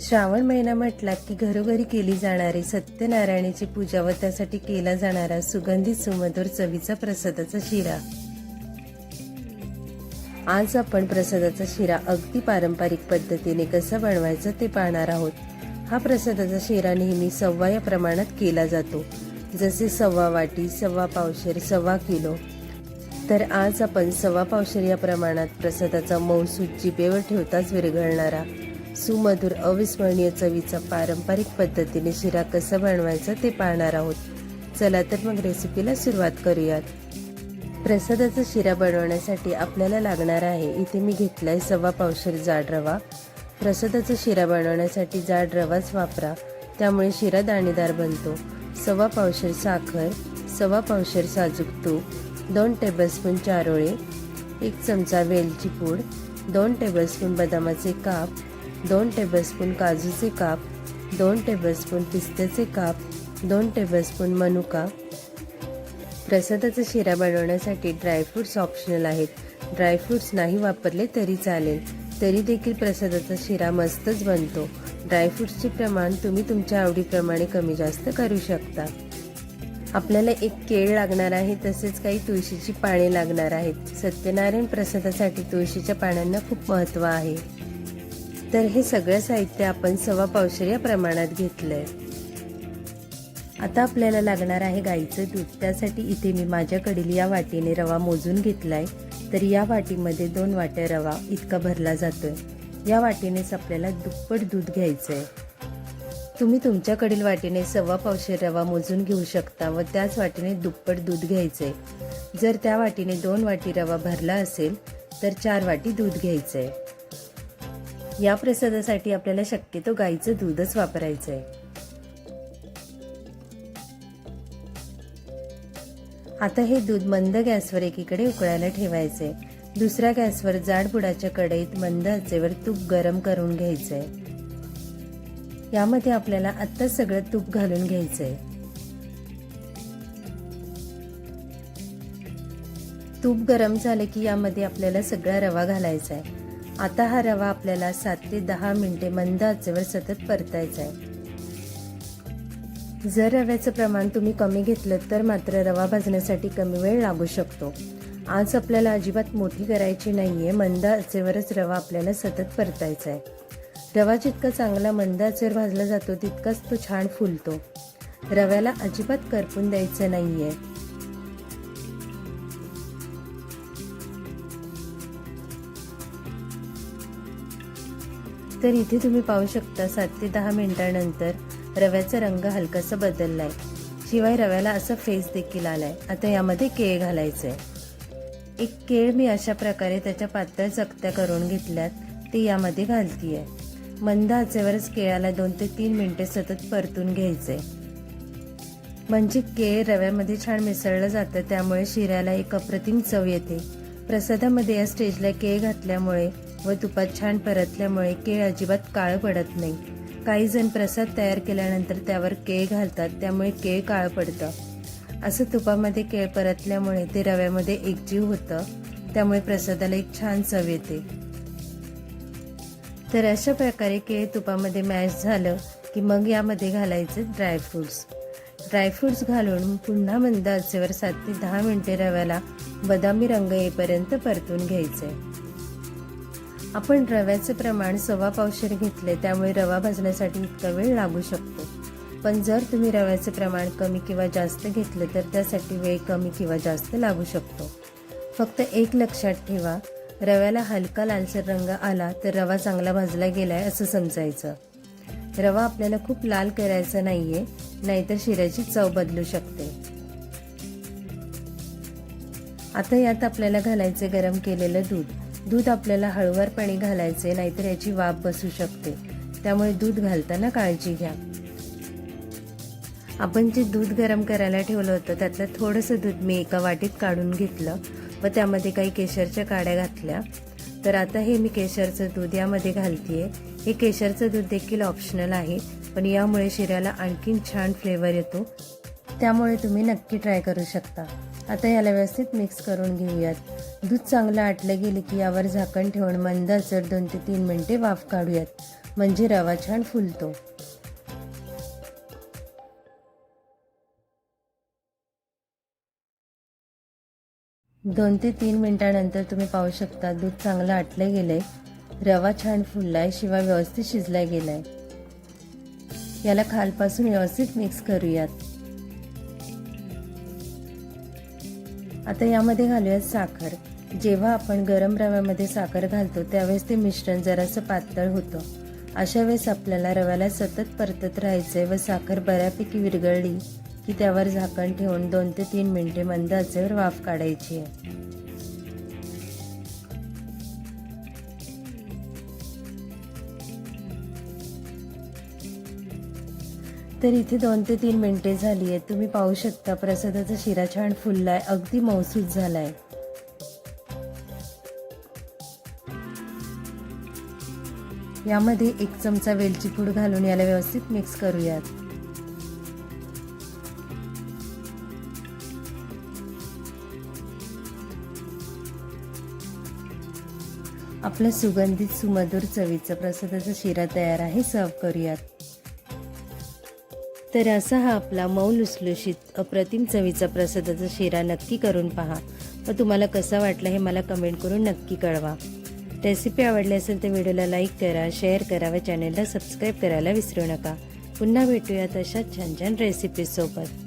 श्रावण महिना म्हटला की घरोघरी केली जाणारी सत्यनारायणाची पूजा व त्यासाठी केला जाणारा सुगंधित सुमधुर चवीचा प्रसादाचा शिरा. आज आपण प्रसादाचा शिरा अगदी पारंपरिक पद्धतीने कसा बनवायचा ते पाहणार आहोत. हा प्रसादाचा शिरा नेहमी सव्वा या प्रमाणात केला जातो. जसे सव्वा वाटी सव्वा पावशेर सव्वा किलो. तर आज आपण सव्वा पावशेर या प्रमाणात प्रसादाचा मौसूद जिभेवर ठेवताच विरघळणारा सुमधुर अविस्मरणीय चवीचा पारंपरिक पद्धतीने शिरा कसा बनवायचा ते पाहणार आहोत. चला तर मग रेसिपीला सुरुवात करूयात. प्रसादाचा शिरा बनवण्यासाठी आपल्याला लागणार आहे इथे मी घेतलाय सव्वा पावशेर जाड रवा. प्रसादाचा शिरा बनवण्यासाठी जाड रवाच वापरा त्यामुळे शिरा दाणेदार बनतो. सव्वा पावशेर साखर सव्वा पावशेर साजूक तूप दोन टेबलस्पून चारोळे एक चमचा वेलची पूड दोन टेबलस्पून बदामाचे काप दोन टेबलस्पून काजूचे काप दोन टेबलस्पून पिस्त्याचे काप दोन टेबलस्पून मनुका. प्रसादाचा शिरा बनवण्यासाठी ड्रायफ्रूट्स ऑप्शनल आहेत. ड्रायफ्रूट्स नाही वापरले तरी चालेल. तरी देखील प्रसादाचा शिरा मस्तच बनतो. ड्रायफ्रूट्सचे प्रमाण तुम्ही तुमच्या आवडीप्रमाणे कमी जास्त करू शकता. आपल्याला एक केळ लागणार आहे तसेच काही तुळशीची पाने लागणार आहेत. सत्यनारायण प्रसादासाठी तुळशीच्या पानांना खूप महत्त्व आहे. तर हे सगळं साहित्य आपण सव्वा पावशेर या प्रमाणात घेतलंय. आता आपल्याला लागणार आहे गाईचं दूध. त्यासाठी इथे मी माझ्याकडील या वाटीने रवा मोजून घेतलाय. तर या वाटीमध्ये दोन वाट्या रवा इतका भरला जातोय. या वाटीनेच आपल्याला दुप्पट दूध घ्यायचंय. तुम्ही तुमच्याकडील वाटीने सव्वा पावशेर रवा मोजून घेऊ शकता व त्याच वाटीने दुप्पट दूध घ्यायचंय. जर त्या वाटीने दोन वाटी रवा भरला असेल तर चार वाटी दूध घ्यायचंय. या प्रसादासाठी आपल्याला शक्यतो गाईचं दूधच वापरायचं आहे आता हे दूध मंद गॅसवर एकीकडे उकळायला ठेवायचे दुसऱ्या गॅसवर जाड बुडाच्या कढईत मंद आचेवर तूप गरम करून घ्यायचंय. यामध्ये आपल्याला आत्ता सगळं तूप घालून घ्यायचंय. तूप गरम झाले की यामध्ये आपल्याला सगळा रवा घालायचा आहे आता हा रवा आपल्याला सात ते दहा मिनिटे मंद आचेवर सतत परतायचा आहे. जर रव्याचं प्रमाण तुम्ही कमी घेतलं तर मात्र रवा भाजण्यासाठी कमी वेळ लागू शकतो. आज आपल्याला अजिबात मोठी करायची नाही आहे मंद आचेवरच रवा आपल्याला सतत परतायचा आहे. रवा जितका चांगला मंद आचेवर भाजला जातो तितकाच तो छान फुलतो. रव्याला अजिबात करपून द्यायचं नाही आहे तर इथे तुम्ही पाहू शकता सात ते दहा मिनिटानंतर रव्याचा रंग हलकासा आहे शिवाय रव्याला असा फेस देखील आला आहे आता यामध्ये केळ घालायचं आहे एक केळ मी अशा प्रकारे त्याच्या पातळ चकत्या करून घेतल्यात ते यामध्ये घालतीये. मंद आचेवरच केळाला दोन ते तीन मिनटे सतत परतून घ्यायचे म्हणजे केळ रव्यामध्ये छान मिसळलं जातं त्यामुळे शिऱ्याला एक अप्रतिम चव येते. प्रसादामध्ये या स्टेजला केळ घातल्यामुळे व तुपात छान परतल्यामुळे केळ अजिबात काळं पडत नाही. काही जण प्रसाद तयार केल्यानंतर त्यावर केळ घालतात त्यामुळे केळ काळं पडतं. असं तुपामध्ये केळ परतल्यामुळे ते रव्यामध्ये एकजीव होतं त्यामुळे प्रसादाला एक छान चव येते. तर अशा प्रकारे केळ तुपामध्ये मॅश झालं की मग यामध्ये घालायचे ड्रायफ्रूट्स ड्रायफ्रूट्स घालून पुन्हा मंद आचेवर सात ते दहा मिनिटे रव्याला बदामी रंग येईपर्यंत परतून घ्यायचे आपण रव्याचे प्रमाण सव्वा पावशेर घेतले त्यामुळे रवा भाजण्यासाठी इतका वेळ लागू शकतो. पण जर तुम्ही रव्याचे प्रमाण कमी किंवा जास्त घेतले तर त्यासाठी वेळ कमी किंवा जास्त लागू शकतो. फक्त एक लक्षात ठेवा रव्याला हलका लालसर रंग आला तर रवा चांगला भाजला गेलाय असं समजायचं. रवा आपल्याला खूप लाल करायचा नाहीये नाहीतर शिऱ्याची चव बदलू शकते. आता यात आपल्याला घालायचे गरम केलेलं दूध. दूध आपल्याला हळुवारपणे घालायचे नाहीतर याची वाफ बसू शकते. त्यामुळे दूध घालताना काळजी घ्या. आपण जे दूध गरम करायला ठेवलं होतं त्यातलं थोडंसं दूध मी एका वाटीत काढून घेतलं व त्यामध्ये काही केशरच्या काड्या घातल्या. तर आता हे मी केशरचं दूध यामध्ये घालतीये. हे केशरचं दूध देखील ऑप्शनल आहे पण यामुळे शिऱ्याला आणखीन छान फ्लेवर येतो. त्यामुळे तुम्ही नक्की ट्राय करू शकता. आता याला व्यवस्थित मिक्स करून घेऊयात. दूध चांगलं आटलं गेले की यावर झाकण ठेवून मंद जर दोन ते तीन मिनटे वाफ काढूयात. म्हणजे रवा छान फुलतो. दोन ते तीन मिनटानंतर तुम्ही पाहू शकता दूध चांगलं आटलं गेलंय. रवा छान फुललाय शिवाय व्यवस्थित शिजला गेलाय. याला खालपासून व्यवस्थित मिक्स करूयात. आता यामध्ये घालूयात साखर. जेव्हा आपण गरम रव्यामध्ये साखर घालतो त्यावेळेस ते मिश्रण जरासं पातळ होतं. अशा वेळेस आपल्याला रव्याला सतत परतत राहायचंय व साखर बऱ्यापैकी विरघळली की त्यावर झाकण ठेवून दोन ते तीन मिनिटे मंद आचेवर वाफ काढायची आहे. तर इथे दोन ते तीन मिनिटे झाली आहेत तुम्ही पाहू शकता प्रसादाचा शिरा छान फुललाय अगदी मौसूद झालाय. यामध्ये एक चमचा वेलची पूड घालून याला व्यवस्थित मिक्स करूयात. आपला सुगंधित सुमधुर चवीचा प्रसादाचा शिरा तयार आहे सर्व करूयात. तर असा हा आपला मऊ लुसलुशीत अप्रतिम चवीचा प्रसादाचा शिरा नक्की करून पहा. व तुम्हाला कसा वाटला हे मला कमेंट करून नक्की कळवा. रेसिपी आवडली असेल तर व्हिडिओला लाईक करा शेअर करा व चॅनेलला सबस्क्राईब करायला विसरू नका. पुन्हा भेटूयात अशाच छान छान रेसिपीसोबत